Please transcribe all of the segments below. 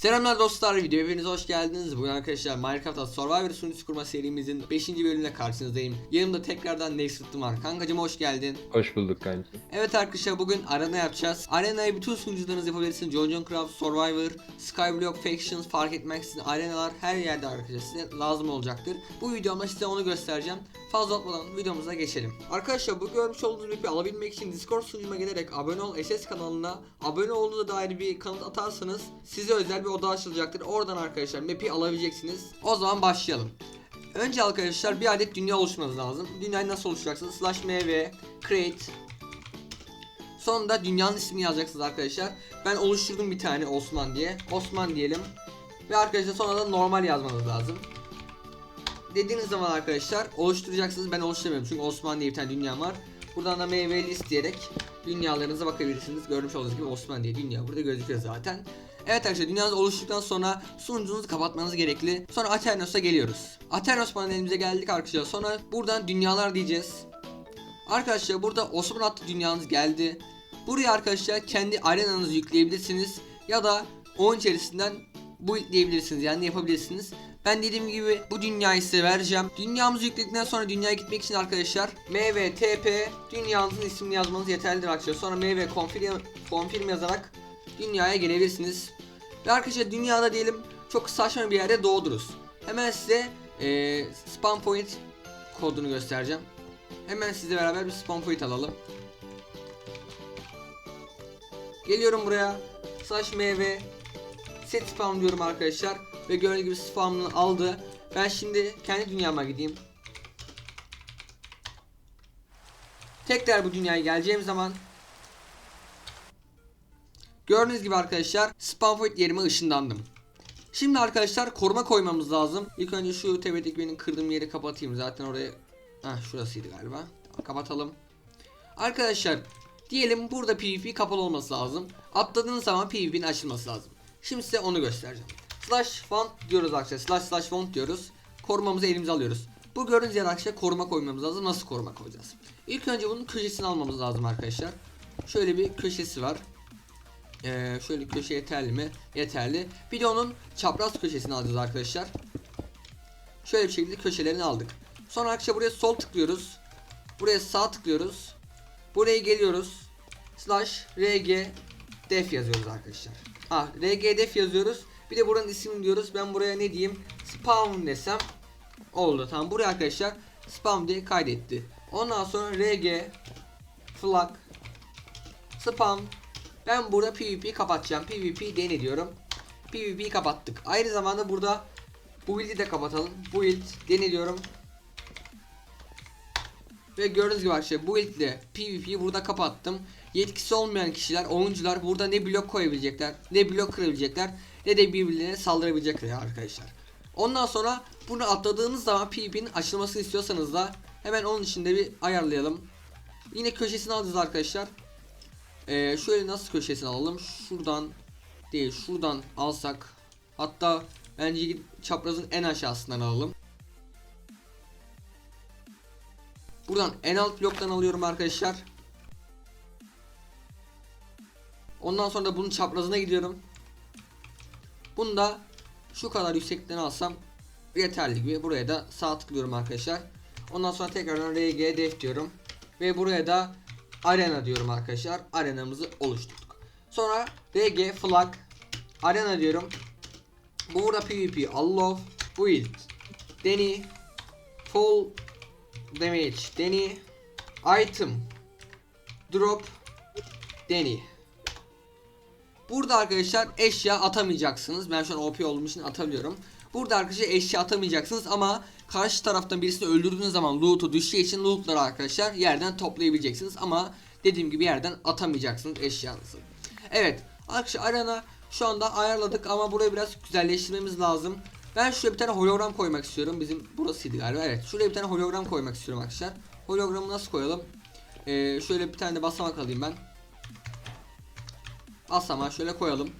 Selamlar dostlar video hepiniz hoş geldiniz. Bugün arkadaşlar Minecraft'ta Survivor sunucusu kurma serimizin 5. bölümüne karşınızdayım. Yanımda tekrardan Next'ım var. Kankacım hoş geldin. Hoş bulduk kanki. Evet arkadaşlar bugün arena yapacağız. Arenayı bütün sunucularınız yapabilirsiniz. John John Craft, Survivor, Skyblock, Factions fark etmeksizin arenalar her yerde arkadaşlar size lazım olacaktır. Bu videomda size onu göstereceğim. Fazla atmadan videomuza geçelim. Arkadaşlar bu görmüş olduğunuz map'i alabilmek için Discord sunucuma gelerek abone ol SS kanalına abone olduğunuza dair bir kanıt atarsanız size özel bir oda açılacaktır. Oradan arkadaşlar map'i alabileceksiniz. O zaman başlayalım. Önce arkadaşlar bir adet dünya oluşturmanız lazım. Dünyayı nasıl oluşturacaksınız? Slash mv create Sonunda dünyanın ismini yazacaksınız arkadaşlar. Ben oluşturdum bir tane Osman diye. Osman diyelim. Ve arkadaşlar sonra da normal yazmanız lazım. Dediğiniz zaman arkadaşlar oluşturacaksınız. Ben oluşturamıyorum çünkü Osman diye bir tane dünya var. Buradan da meyve list diyerek dünyalarınıza bakabilirsiniz. Görmüş olduğunuz gibi Osman diye dünya burada gözüküyor zaten. Evet arkadaşlar dünyanız oluştuktan sonra sunucunuzu kapatmanız gerekli. Sonra Aternos'a geliyoruz. Aternos panelimize geldik arkadaşlar. Sonra buradan dünyalar diyeceğiz. Arkadaşlar burada Osman adlı dünyanız geldi. Buraya arkadaşlar kendi arenanızı yükleyebilirsiniz ya da oyun içerisinden bu yükleyebilirsiniz yani yapabilirsiniz. Ben dediğim gibi bu dünyayı size vereceğim. Dünyamızı yükledikten sonra dünyaya gitmek için arkadaşlar mvtp dünyanızın ismini yazmanız yeterlidir arkadaşlar. Sonra mv confirm, confirm yazarak dünyaya gelebilirsiniz. Ve arkadaşlar dünyada diyelim çok saçma bir yerde doğdunuz. Hemen size eee spawn point kodunu göstereceğim. Hemen sizle beraber bir spawn point alalım. Geliyorum buraya. Slash mv set spawn diyorum arkadaşlar. Ve gördüğünüz gibi spawn'ını aldı. Ben şimdi kendi dünyama gideyim. Tekrar bu dünyaya geleceğim zaman Gördüğünüz gibi arkadaşlar spawn point yerime ışınlandım. Şimdi arkadaşlar koruma koymamız lazım. İlk önce şu tepedeki benim kırdığım yeri kapatayım. Zaten oraya Heh, şurasıydı galiba. Kapatalım. Arkadaşlar diyelim burada PvP kapalı olması lazım. Atladığınız zaman PvP'nin açılması lazım. Şimdi size onu göstereceğim. Slash font diyoruz arkadaşlar. Slash slash font diyoruz. Korumamızı elimize alıyoruz. Bu gördüğünüz yer arkadaşlar koruma koymamız lazım. Nasıl koruma koyacağız? İlk önce bunun köşesini almamız lazım arkadaşlar. Şöyle bir köşesi var. Ee, şöyle köşe yeterli mi? Yeterli. Bir çapraz köşesini alacağız arkadaşlar. Şöyle bir şekilde köşelerini aldık. Sonra arkadaşlar buraya sol tıklıyoruz. Buraya sağ tıklıyoruz. Buraya geliyoruz. Slash rg def yazıyoruz arkadaşlar. Ha rg def yazıyoruz. Bir de buranın ismini diyoruz. Ben buraya ne diyeyim? Spawn desem oldu. Tamam buraya arkadaşlar spawn diye kaydetti. Ondan sonra rg flag spawn ben burada PvP kapatacağım. PvP den diyorum. PvP kapattık. Aynı zamanda burada bu build'i de kapatalım. Build den ediyorum. Ve gördüğünüz gibi arkadaşlar bu ile PvP'yi burada kapattım. Yetkisi olmayan kişiler, oyuncular burada ne blok koyabilecekler, ne blok kırabilecekler, ne de birbirlerine saldırabilecekler arkadaşlar. Ondan sonra bunu atladığınız zaman PvP'nin açılmasını istiyorsanız da hemen onun içinde bir ayarlayalım. Yine köşesini alacağız arkadaşlar. Ee, şöyle nasıl köşesini alalım? Şuradan değil, şuradan alsak. Hatta bence çaprazın en aşağısından alalım. Buradan en alt bloktan alıyorum arkadaşlar. Ondan sonra da bunun çaprazına gidiyorum. Bunu da şu kadar yüksekten alsam yeterli gibi. Buraya da sağ tıklıyorum arkadaşlar. Ondan sonra tekrardan RG def diyorum. Ve buraya da arena diyorum arkadaşlar. Arenamızı oluşturduk. Sonra RG flag arena diyorum. Bu burada PvP Allah build Deni full damage Deni item drop Deni Burada arkadaşlar eşya atamayacaksınız. Ben şu an OP olduğum için atabiliyorum. Burada arkadaşlar eşya atamayacaksınız ama karşı taraftan birisini öldürdüğünüz zaman loot'u düştüğü için loot'ları arkadaşlar yerden toplayabileceksiniz ama dediğim gibi yerden atamayacaksınız eşyanızı. Evet arkadaşlar arena şu anda ayarladık ama burayı biraz güzelleştirmemiz lazım. Ben şuraya bir tane hologram koymak istiyorum. Bizim burasıydı galiba. Evet. Şuraya bir tane hologram koymak istiyorum arkadaşlar. Hologramı nasıl koyalım? Ee, şöyle bir tane de basamak alayım ben. Basamağı şöyle koyalım.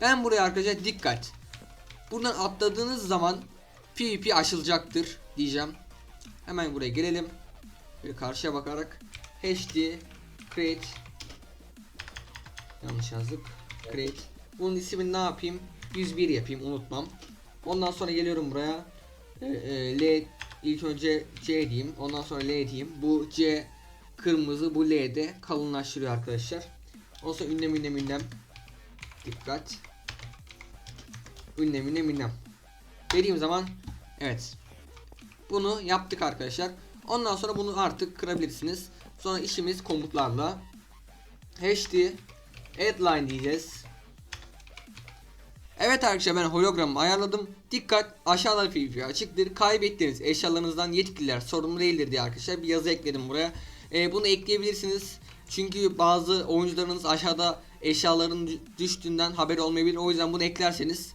Ben buraya arkadaşlar dikkat. Buradan atladığınız zaman PvP açılacaktır diyeceğim. Hemen buraya gelelim. Böyle karşıya bakarak HD create yanlış yazdık. Create. Bunun ismini ne yapayım? 101 yapayım unutmam. Ondan sonra geliyorum buraya. Ee, e, L ilk önce C diyeyim. Ondan sonra L diyeyim. Bu C kırmızı bu L de kalınlaştırıyor arkadaşlar. Ondan sonra ünlem ünlem ünlem. Dikkat. Ünlem ünlem ünlem. Dediğim zaman evet. Bunu yaptık arkadaşlar. Ondan sonra bunu artık kırabilirsiniz. Sonra işimiz komutlarla. HD headline diyeceğiz. Evet arkadaşlar ben hologramı ayarladım. Dikkat aşağıda PvP açıktır. Kaybettiğiniz eşyalarınızdan yetkililer sorumlu değildir diye arkadaşlar bir yazı ekledim buraya. Ee, bunu ekleyebilirsiniz. Çünkü bazı oyuncularınız aşağıda eşyaların dü- düştüğünden haberi olmayabilir. O yüzden bunu eklerseniz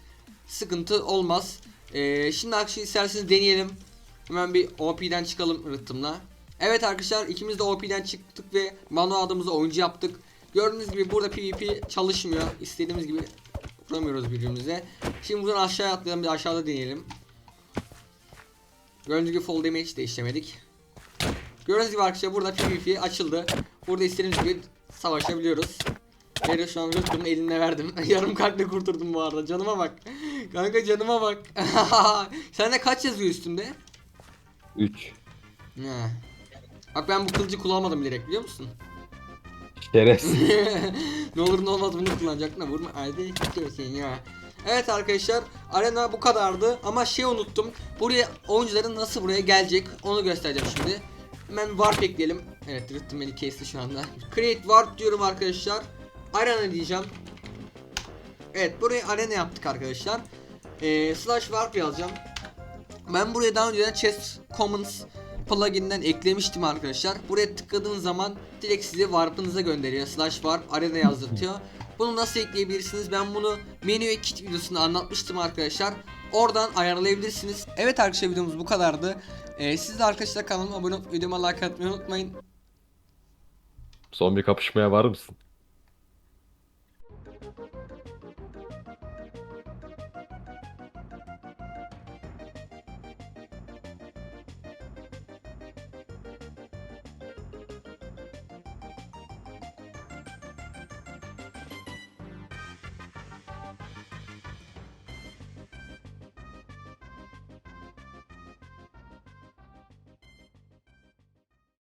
sıkıntı olmaz. Ee, şimdi arkadaşlar isterseniz deneyelim. Hemen bir OP'den çıkalım rıhtımla. Evet arkadaşlar ikimiz de OP'den çıktık ve Manu adımıza oyuncu yaptık. Gördüğünüz gibi burada PvP çalışmıyor. İstediğimiz gibi kuramıyoruz birbirimize. Şimdi buradan aşağıya atlayalım bir aşağıda deneyelim. Gördüğünüz gibi fall damage de işlemedik. Gördüğünüz gibi arkadaşlar burada PvP açıldı. Burada istediğimiz gibi savaşabiliyoruz. Ve şu an rıhtımın eline verdim. Yarım kalple kurtuldum bu arada. Canıma bak. Kanka canıma bak. Sende kaç yazıyor üstünde? 3. Ne? Bak ben bu kılıcı kullanmadım direkt biliyor musun? Şerefsiz. ne olur ne olmaz bunu kullanacaktın da vurma halde tutuyorsun ya. Evet arkadaşlar arena bu kadardı ama şey unuttum. Buraya oyuncuların nasıl buraya gelecek onu göstereceğim şimdi. Hemen warp ekleyelim. Evet rıhtım beni kesti şu anda. Create warp diyorum arkadaşlar. Arena diyeceğim. Evet buraya arena yaptık arkadaşlar. Ee, slash warp yazacağım. Ben buraya daha önceden Chess Commons plugin'den eklemiştim arkadaşlar. Buraya tıkladığınız zaman direkt sizi warp'ınıza gönderiyor. Slash warp arena yazdırtıyor. Bunu nasıl ekleyebilirsiniz? Ben bunu menü ve kit videosunda anlatmıştım arkadaşlar. Oradan ayarlayabilirsiniz. Evet arkadaşlar videomuz bu kadardı. Ee, siz de arkadaşlar kanalıma abone olup videoma like atmayı unutmayın. Son bir kapışmaya var mısın?